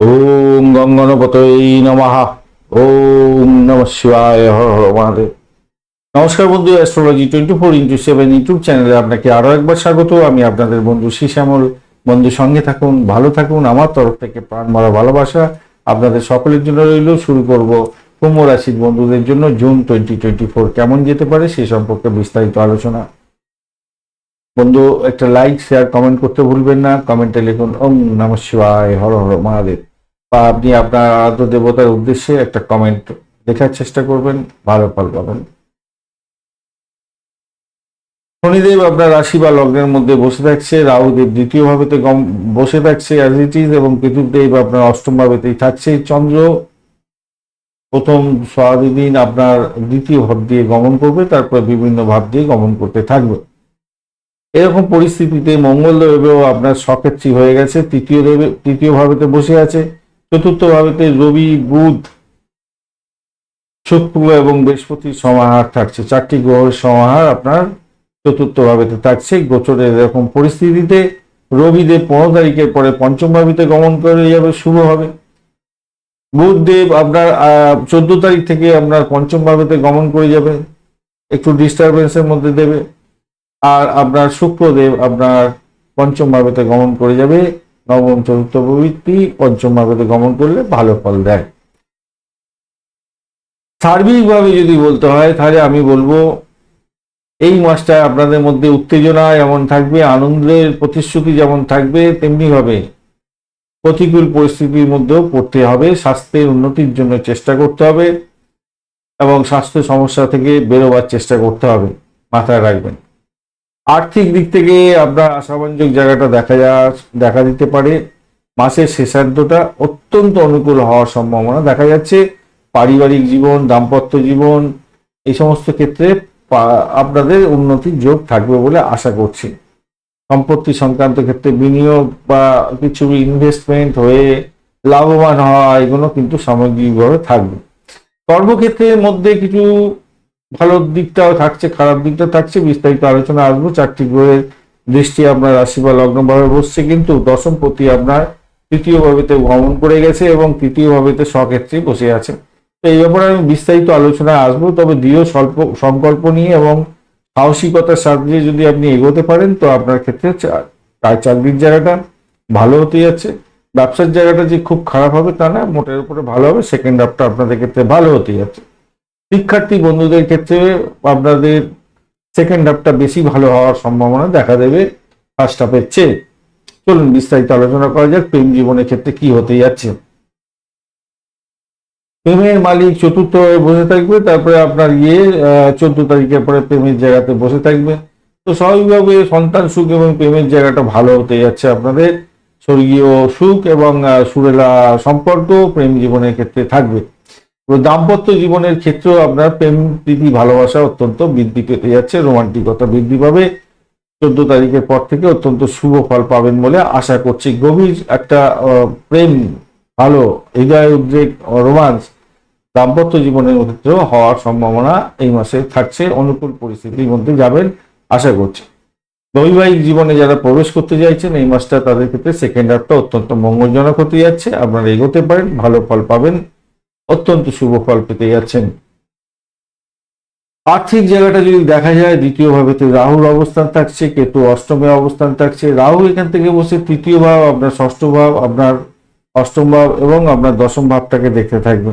ওম গঙ্গনপতই নমঃ। ওম নম শিবায় মহাদেব। নমস্কার বন্ধু astrology twenty four into seven YouTube চ্যানেলে আপনাকে আরও একবার স্বাগত। আমি আপনাদের বন্ধু শ্যামল বন্ধু, সঙ্গে থাকুন, ভালো থাকুন। আমার তরফ থেকে প্রাণ মারা ভালোবাসা আপনাদের সকলের জন্য রইল। শুরু করব কুম্ভ রাশির বন্ধুদের জন্য জুন টোয়েন্টি টোয়েন্টি ফোর কেমন যেতে পারে সে সম্পর্কে বিস্তারিত আলোচনা। বন্ধু, একটা লাইক শেয়ার কমেন্ট করতে ভুলবেন না। কমেন্টে লিখুন, ওম নম শিবায়, হর হর মহাদেব। বা আপনি আপনার আরাধ্য দেবতার উদ্দেশ্যে একটা কমেন্ট লেখার চেষ্টা করবেন, ভালো ফল পাবেন। শনিদেব আপনার রাশি বা লগ্নের মধ্যে বসে থাকছে, রাহুদেব দ্বিতীয় ভাবেতে গম বসে থাকছে অ্যাজ ইট ইজ এবং কেতুদেব আপনার অষ্টম ভাবেতেই থাকছে। চন্দ্র প্রথম সোয়াদি দিন আপনার দ্বিতীয় ভাব দিয়ে গমন করবে, তারপর বিভিন্ন ভাব দিয়ে গমন করতে থাকবে। এরকম পরিস্থিতিতে মঙ্গলদেবেও আপনার সকেচ্ছি হয়ে গেছে, তৃতীয় দেবে তৃতীয় ভাবেতে বসে আছে। চতুর্থ ভাবেতে রবি, বুধ, শুক্র এবং বৃহস্পতির সমাহার থাকছে। চারটি গ্রহের সমাহার আপনার চতুর্থ ভাবেতে থাকছে। গোচরের এরকম পরিস্থিতিতে রবিদেব পনেরো তারিখের পরে পঞ্চম ভাবিতে গমন করে যাবে, শুভ হবে। বুধদেব আপনার চোদ্দ তারিখ থেকে আপনার পঞ্চম ভাবেতে গমন করে যাবে, একটু ডিস্টারবেন্সের মধ্যে দেবে। আর আপনার শুক্রদেব আপনার পঞ্চম ভাবেতে গমন করে যাবে। নবম চতুর্থ প্রবৃত্তি, পঞ্চম ভাবেতে গমন করলে ভালো ফল দেয়। সার্বিকভাবে যদি বলতে হয়, তাহলে আমি বলব, এই মাসটায় আপনাদের মধ্যে উত্তেজনা যেমন থাকবে, আনন্দের প্রতিশ্রুতি যেমন থাকবে তেমনি ভাবে প্রতিকূল পরিস্থিতির মধ্যেও পড়তে হবে, স্বাস্থ্যের উন্নতির জন্য চেষ্টা করতে হবে এবং স্বাস্থ্য সমস্যা থেকে বেরোবার চেষ্টা করতে হবে। মাথায় রাখবেন। আর্থিক দিক থেকে আপনার আশাবাঞ্জক জায়গাটা দেখা যা, দেখা দিতে পারে। মাসের শেষার্ধটা অত্যন্ত অনুকূল হওয়ার সম্ভাবনা দেখা যাচ্ছে। পারিবারিক জীবন, দাম্পত্য জীবন, এই সমস্ত ক্ষেত্রে আপনাদের উন্নতির যোগ থাকবে বলে আশা করছি। সম্পত্তি সংক্রান্ত ক্ষেত্রে বিনিয়োগ বা কিছু ইনভেস্টমেন্ট হয়ে লাভবান হওয়া, এগুলো কিন্তু সামগ্রিকভাবে থাকবে। কর্মক্ষেত্রের মধ্যে কিছু ভালো দিকটাও থাকছে, খারাপ দিকটা থাকছে, বিস্তারিত আলোচনা আসব। চারটি গ্রহের দৃষ্টি আপনার রাশি বা লগ্নভাবে বসছে, কিন্তু দশম প্রতি আপনার তৃতীয় ভাবেতে ভ্রমণ করে গেছে এবং তৃতীয় ভাবেতে স্বক্ষেত্রে বসে আছে। তো এই ব্যাপারে আমি বিস্তারিত আলোচনায় আসব, তবে দৃঢ় স্বল্প, সংকল্প নিয়ে এবং সাহসিকতার সাথে যদি আপনি এগোতে পারেন, তো আপনার ক্ষেত্রে চাকরির জায়গাটা ভালো হতে যাচ্ছে। ব্যবসার জায়গাটা যে খুব খারাপ হবে তা না, মোটের উপরে ভালো হবে সেকেন্ড হাফটা আপনাদের ক্ষেত্রে ভালো হতে যাচ্ছে। শিক্ষার্থী বন্ধুদের ক্ষেত্রে আপনাদের সেকেন্ড হাফটা বেশি ভালো হওয়ার সম্ভাবনা দেখা দেবে ফার্স্ট হাফের চেয়ে। চলুন বিস্তারিত আলোচনা করা যাক, প্রেম জীবনের ক্ষেত্রে কি হতে যাচ্ছে। প্রেমের মালিক চতুর্থ বসে থাকবে, তারপরে আপনার ইয়ে চোদ্দ তারিখের পরে প্রেমের জায়গাতে বসে থাকবে। তো স্বাভাবিকভাবে সন্তান সুখ এবং প্রেমের জায়গাটা ভালো হতে যাচ্ছে আপনাদের। স্বর্গীয় সুখ এবং সুরেলা সম্পর্ক প্রেম জীবনের ক্ষেত্রে থাকবে। দাম্পত্য জীবনের ক্ষেত্রেও আপনার প্রেম, প্রীতি, ভালোবাসা অত্যন্ত বৃদ্ধি পেতে যাচ্ছে, রোমান্টিকতা বৃদ্ধি পাবে। চোদ্দ তারিখের পর থেকে অত্যন্ত শুভ ফল পাবেন বলে আশা করছি। গভীর একটা প্রেম, ভালো, হৃদয় উদ্রেক রোমান্স দাম্পত্য জীবনের ক্ষেত্রেও হওয়ার সম্ভাবনা এই মাসে থাকছে। অনুকূল পরিস্থিতির মধ্যে যাবেন, আশা করছি। বৈবাহিক জীবনে যারা প্রবেশ করতে চাইছেন, এই মাসটা তাদের ক্ষেত্রে সেকেন্ড হাফটা অত্যন্ত মঙ্গলজনক হতে যাচ্ছে। আপনারা এগোতে পারেন, ভালো ফল পাবেন। অত্যন্ত শুভ ফল পেতে যাচ্ছেন। আর্থিক জায়গাটা যদি দেখা যায় দ্বিতীয় ভাবেতে রাহুর অবস্থান থাকছে, কেতু অষ্টমে অবস্থান থাকছে। রাহু এখান থেকে বসে তৃতীয় ভাব, আপনার ষষ্ঠ ভাব, আপনার অষ্টম ভাব এবং আপনার দশম ভাবটাকে দেখতে থাকবে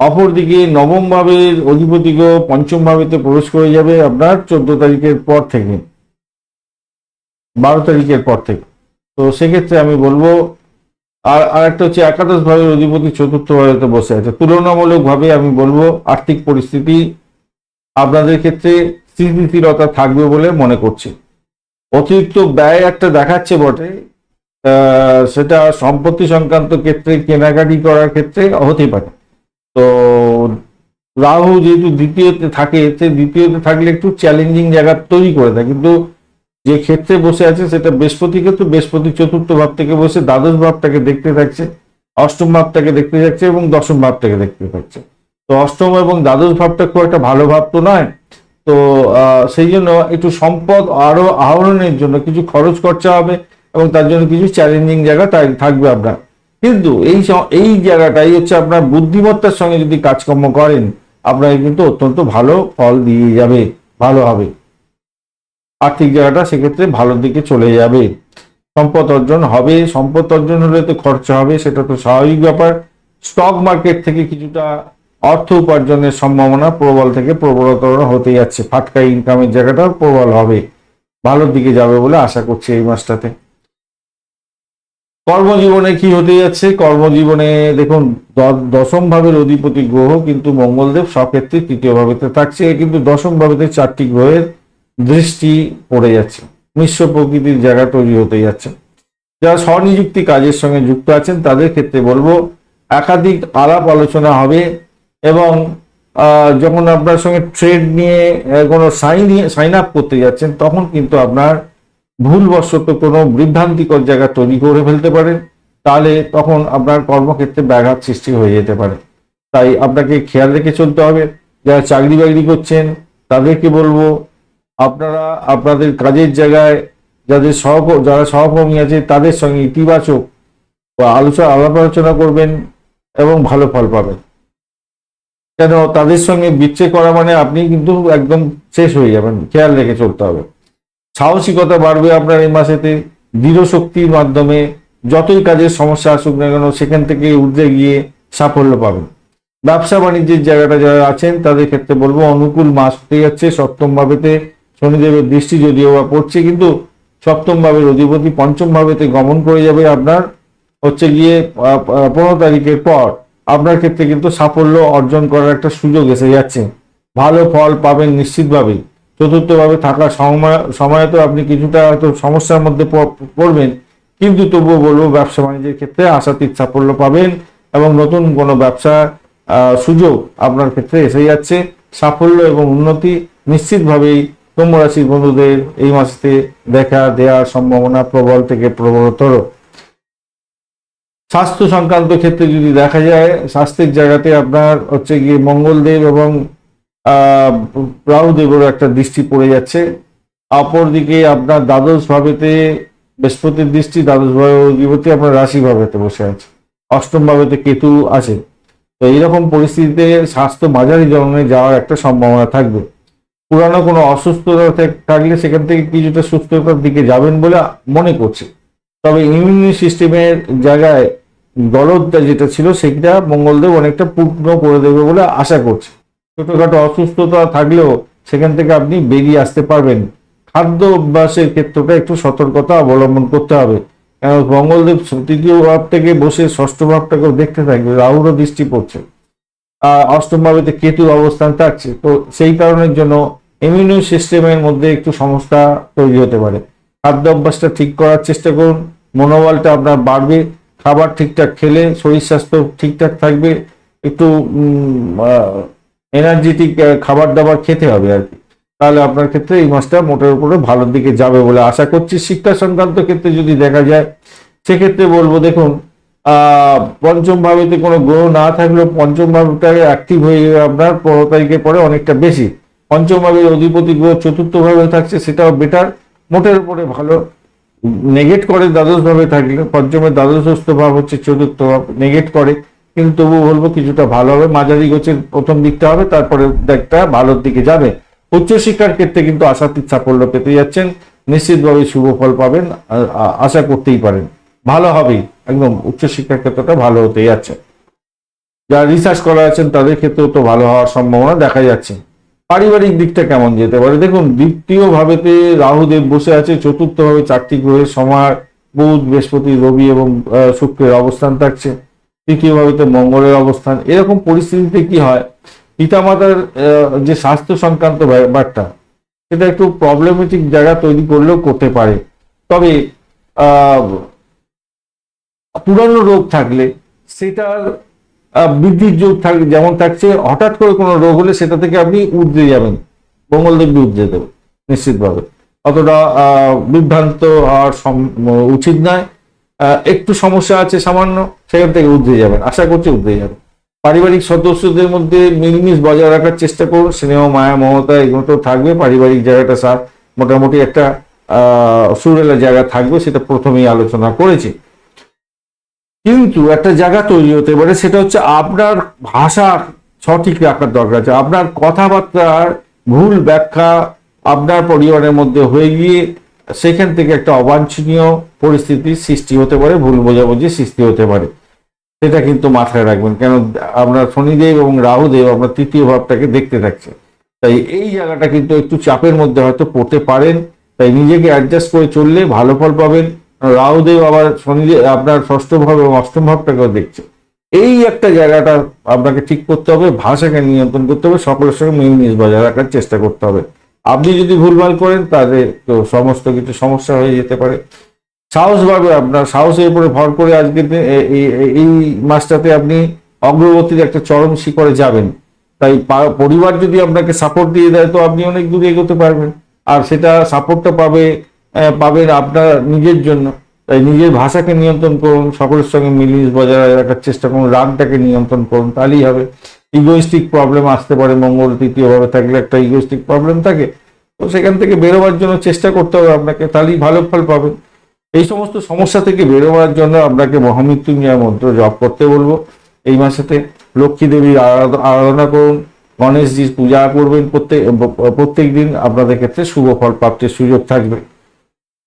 অপরদিকে নবম ভাবের অধিপতিকেও পঞ্চম ভাবেতে প্রবেশ করে যাবে আপনার চোদ্দ তারিখের পর থেকে। বারো তারিখের পর থেকে। তো সেক্ষেত্রে আমি বলব আর আরেকটা হচ্ছে একাদশ ভাবের অধিপতি চতুর্থ ভাবেতে বসে আছে। তুলনামূলকভাবে আমি বলব আর্থিক পরিস্থিতি আপনাদের ক্ষেত্রে স্থিতিশীলতা থাকবে বলে মনে করছি। অতিরিক্ত ব্যয় একটা দেখাচ্ছে বটে। সেটা সম্পত্তি সংক্রান্ত ক্ষেত্রে, কেনাকাটি করার ক্ষেত্রে হতে পারে। তো রাহু যেহেতু দ্বিতীয়তে থাকে, সে দ্বিতীয়তে থাকলে একটু চ্যালেঞ্জিং জায়গা তৈরি করে দেয়। কিন্তু যে ক্ষেত্রে বসে আছে সেটা বৃহস্পতি ক্ষেত্রে বৃহস্পতি চতুর্থ ভাব থেকে বসে দ্বাদশ ভাবটাকে দেখতে থাকছে, অষ্টম ভাবটাকে দেখতে থাকছে এবং দশম ভাবটাকে দেখতে থাকছে। তো অষ্টম এবং দ্বাদশ ভাবটা খুব একটা ভালো ভাব তো নয়। তো সেই জন্য একটু সম্পদ আরও আহরণের জন্য কিছু খরচ খরচা হবে এবং তার জন্য কিছু চ্যালেঞ্জিং জায়গা থাকবে আপনার। কিন্তু এই এই জায়গাটাই হচ্ছে আপনার বুদ্ধিমত্তার সঙ্গে যদি কাজকর্ম করেন, আপনাকে কিন্তু অত্যন্ত ভালো ফল দিয়ে যাবে, ভালো হবে। আর্থিক জায়গাটা সেক্ষেত্রে ভালোর দিকে চলে যাবে। সম্পদ অর্জন হবে, সম্পদ অর্জন হলে তো খরচা হবে, সেটা তো স্বাভাবিক ব্যাপার। স্টক মার্কেট থেকে কিছুটা অর্থ উপার্জনের সম্ভাবনা প্রবল থেকে প্রবলতর হতে যাচ্ছে। ফাটকা ইনকামের জায়গাটা প্রবল হবে। ভালোর দিকে যাবে বলে আশা করছি এই মাসটাতে। কর্মজীবনে কি হতে যাচ্ছে? কর্মজীবনে দেখুন দশম ভাবের অধিপতি গ্রহ কিন্তু মঙ্গলদেব, সক্ষেত্রে তৃতীয় ভাবেতে থাকছে। কিন্তু দশম ভাবেতে চারটি গ্রহের দৃষ্টি পড়ে যাচ্ছে, মিশ্র প্রকৃতির জায়গা তৈরি হতে যাচ্ছে। যারা স্বনিযুক্তি কাজের সঙ্গে যুক্ত আছেন, তাদের ক্ষেত্রে বলব, একাধিক আলাপ আলোচনা হবে এবং যখন আপনার সঙ্গে ট্রেড নিয়ে কোনো সাইন সাইন আপ করতে যাচ্ছেন, তখন কিন্তু আপনার ভুলবশত কোনো বিভ্রান্তিকর জায়গা তৈরি করে ফেলতে পারেন। তাহলে তখন আপনার কর্মক্ষেত্রে ব্যাঘাত সৃষ্টি হয়ে যেতে পারে। তাই আপনাকে খেয়াল রেখে চলতে হবে। যারা চাকরি বাকরি করছেন, তাদেরকে বলব আপনারা আপনাদের কাজের জায়গায় যাদের সহ যারা সহকর্মী আছে, তাদের সঙ্গে ইতিবাচক বা আলোচনা আলাপ আলোচনা করবেন এবং ভালো ফল পাবেন। কেন? তাদের সঙ্গে বিচ্ছে করা মানে আপনি কিন্তু একদম শেষ হয়ে যাবেন। খেয়াল রেখে চলতে হবে। সাহসিকতা বাড়বে আপনার এই মাসেতে। দৃঢ় শক্তির মাধ্যমে যতই কাজের সমস্যা আসুক না কেন, সেখান থেকে উঠে গিয়ে সাফল্য পাবেন। ব্যবসা বাণিজ্যের জায়গাটা যারা আছেন, তাদের ক্ষেত্রে বলব, অনুকূল মাস হতে যাচ্ছে। সপ্তম ভাবেতে শনিদেবের দৃষ্টি যদিও বা পড়ছে, কিন্তু সপ্তম ভাবের অধিপতি পঞ্চম ভাবেতে গমন করে যাবে আপনার হচ্ছে গিয়ে পনেরো তারিখের পর। আপনার ক্ষেত্রে কিন্তু সাফল্য অর্জন করার একটা সুযোগ এসে যাচ্ছে। ভালো ফল পাবেন নিশ্চিতভাবে চতুর্থভাবে থাকা সময় সময় তো আপনি কিছুটা হয়তো সমস্যার মধ্যে পড়বেন, কিন্তু তবুও বলব ব্যবসা বাণিজ্যের ক্ষেত্রে আশাতীত সাফল্য পাবেন এবং নতুন কোনো ব্যবসা সুযোগ আপনার ক্ষেত্রে এসে যাচ্ছে। সাফল্য এবং উন্নতি নিশ্চিতভাবেই রাশির বন্ধুদের এই মাসে দেখা দেওয়ার সম্ভাবনা প্রবল থেকে প্রবলতর। স্বাস্থ্য সংক্রান্ত ক্ষেত্রে যদি দেখা যায়, স্বাস্থ্যের জায়গাতে আপনার হচ্ছে গিয়ে মঙ্গলদেব এবং রাহুদেবেরও একটা দৃষ্টি পড়ে যাচ্ছে। অপরদিকে আপনার দ্বাদশ ভাবেতে, বৃহস্পতির দৃষ্টি, দ্বাদশ ভাবে অধিপতি আপনার রাশি ভাবেতে বসে আছে। অষ্টম ভাবেতে কেতু আছে। তো এইরকম পরিস্থিতিতে স্বাস্থ্য মাঝারি ধরনের যাওয়ার একটা সম্ভাবনা থাকবে। পুরানো কোনো অসুস্থতা থাকলে সেখান থেকে কিছুটা সুস্থতার দিকে যাবেন বলে মনে করছে। তবে ইমিউনি সিস্টেমের জায়গায় গলদটা যেটা ছিল সেটা মঙ্গলদেব অনেকটা পূর্ণ করে দেবে বলে আশা করছে। ছোটখাটো অসুস্থতা থাকলেও সেখান থেকে আপনি বেরিয়ে আসতে পারবেন। খাদ্য অভ্যাসের ক্ষেত্রটা একটু সতর্কতা অবলম্বন করতে হবে। কেন মঙ্গলদেব তৃতীয় ভাব থেকে বসে ষষ্ঠ ভাবটাকেও দেখতে থাকবে, রাহুরও দৃষ্টি পড়ছে। অষ্টম ভাবেতে কেতুর অবস্থান থাকছে। তো সেই কারণের জন্য ইমিউনি সিস্টেমের মধ্যে একটু সমস্যা তৈরি হতে পারে। খাদ্য অভ্যাসটা ঠিক করার চেষ্টা করুন। মনোবলটা আপনার বাড়বে। খাবার ঠিকঠাক খেলে শরীর স্বাস্থ্য ঠিকঠাক থাকবে। একটু এনার্জেটিক খাবার দাবার খেতে হবে আর কি। তাহলে আপনার ক্ষেত্রে এই মাসটা মোটের উপরে ভালোর দিকে যাবে বলে আশা করছি। শিক্ষা সংক্রান্ত ক্ষেত্রে যদি দেখা যায়, সেক্ষেত্রে বলব দেখুন পঞ্চম ভাবেতে কোনো গ্রহ না থাকলেও পঞ্চম ভাবটা অ্যাক্টিভ হয়ে যাবে আপনার পনেরো তারিখের পরে অনেকটা বেশি। পঞ্চম ভাবের অধিপতি গ্রহ চতুর্থ ভাবে থাকছে, সেটাও বেটার মোটের উপরে ভালো। নেগেট করে দ্বাদশ ভাবে থাকলে পঞ্চমের দ্বাদশস্থ ভাব হচ্ছে চতুর্থ ভাব নেগেট করে। কিন্তু তবু বলব কিছুটা ভালো হবে। মাঝারি গোছের প্রথম দিকটা হবে, তারপরে দিকটা ভালোর দিকে যাবে। উচ্চশিক্ষার ক্ষেত্রে কিন্তু আশাতীত সাফল্য পেতে যাচ্ছেন। নিশ্চিতভাবে শুভ ফল পাবেন আশা করতেই পারেন। ভালো হবেই। একদম উচ্চশিক্ষার ক্ষেত্রটা ভালো হতে যাচ্ছে। যারা রিসার্চ করা আছেন, তাদের ক্ষেত্রেও তো ভালো হওয়ার সম্ভাবনা দেখা যাচ্ছে। পারিবারিক দিকটা কেমন যেতে পারে? দেখুন দ্বিতীয় ভাবেতে রাহুদেব বসে আছে চতুর্থ ভাবে চারটি গ্রহের সমার বুধ, বৃহস্পতি, রবি এবং শুক্রের অবস্থান থাকছে। তৃতীয় ভাবেতে মঙ্গলের অবস্থান। এরকম পরিস্থিতিতে কি হয়? পিতামাতার যে স্বাস্থ্য সংক্রান্ত ব্যাপারটা, সেটা একটু প্রবলেমেটিক জায়গা তৈরি করলেও করতে পারে। তবে পুরানো রোগ থাকলে সেটার বৃদ্ধির যোগ থাক, যেমন থাকছে, হঠাৎ করে কোনো রোগ হলে সেটা থেকে আপনি উদ্রে যাবেন। মঙ্গলদেব উদ্রে দেবে, নিশ্চিতভাবে। অতটা বিভ্রান্ত হওয়ার উচিত নয়। একটু সমস্যা আছে সামান্য, সেখান থেকে উদ্রে যাবেন। আশা করছি উদ্রে যাবেন। পারিবারিক সদস্যদের মধ্যে মিলমিশ বজায় রাখার চেষ্টা করুন। স্নেহ, মায়া, মমতা এগুলো তো থাকবে। পারিবারিক জায়গাটা স্যার, মোটামুটি একটা সুরেলা জায়গা থাকবে, সেটা প্রথমেই আলোচনা করেছি। কিন্তু একটা জায়গা তৈরি হতে পারে, সেটা হচ্ছে আপনার ভাষা সঠিক রাখার দরকার আছে। আপনার কথাবার্তার ভুল ব্যাখ্যা আপনার পরিবারের মধ্যে হয়ে গিয়ে সেখান থেকে একটা অবাঞ্ছনীয় পরিস্থিতির সৃষ্টি হতে পারে, ভুল বোঝাবুঝি সৃষ্টি হতে পারে। সেটা কিন্তু মাথায় রাখবেন, কেন আপনার শনিদেব এবং রাহুদেব আপনার তৃতীয় ভাবটাকে দেখতে থাকছে। তাই এই জায়গাটা কিন্তু একটু চাপের মধ্যে হয়তো পড়তে পারেন, তাই নিজেকে অ্যাডজাস্ট করে চললে ভালো ফল পাবেন। রাহুদেব আবার শনিদেব আপনার ষষ্ঠ ভাব এবং অষ্টম ভাবটাকেও দেখছে। এই একটা জায়গাটা আপনাকে ঠিক করতে হবে, ভাষাকে নিয়ন্ত্রণ করতে হবে, সকলের সঙ্গে মিলমিশ বজায় রাখার চেষ্টা করতে হবে। আপনি যদি ভুলভাল করেন, তাহলে তো সমস্ত কিছু সমস্যা হয়ে যেতে পারে। সাহস বাড়বে আপনার সাহসের উপরে ভর করে আজকের এই- মাসটাতে আপনি অগ্রগতির একটা চরম শিখরে যাবেন। তাই পরিবার যদি আপনাকে সাপোর্ট দিয়ে দেয়, তো আপনি অনেক দূরে এগোতে পারবেন। আর সেটা সাপোর্টটা পাবে পাবেন আপনার নিজের জন্য। তাই নিজের ভাষাকে নিয়ন্ত্রণ করুন, সকলের সঙ্গে মিলিয়ে বজায় রাখার চেষ্টা করুন, রাগটাকে নিয়ন্ত্রণ করুন, তাহলেই হবে। ইগোইস্টিক প্রবলেম আসতে পারে, মঙ্গল তৃতীয়ভাবে থাকলে একটা ইগোইস্টিক প্রবলেম থাকে। তো সেখান থেকে বেরোবার জন্য চেষ্টা করতে হবে আপনাকে, তাহলেই ভালো ফল পাবেন। এই সমস্ত সমস্যা থেকে বেরোবার জন্য আপনাকে মহামৃত্যুঞ্জয় মন্ত্র জপ করতে বলব। এই মাসেতে লক্ষ্মী দেবীর আরাধনা করুন, গণেশজির পূজা করবেন, প্রত্যেক প্রত্যেক দিন আপনাদের ক্ষেত্রে শুভ ফল, প্রাপ্তির সুযোগ থাকবে।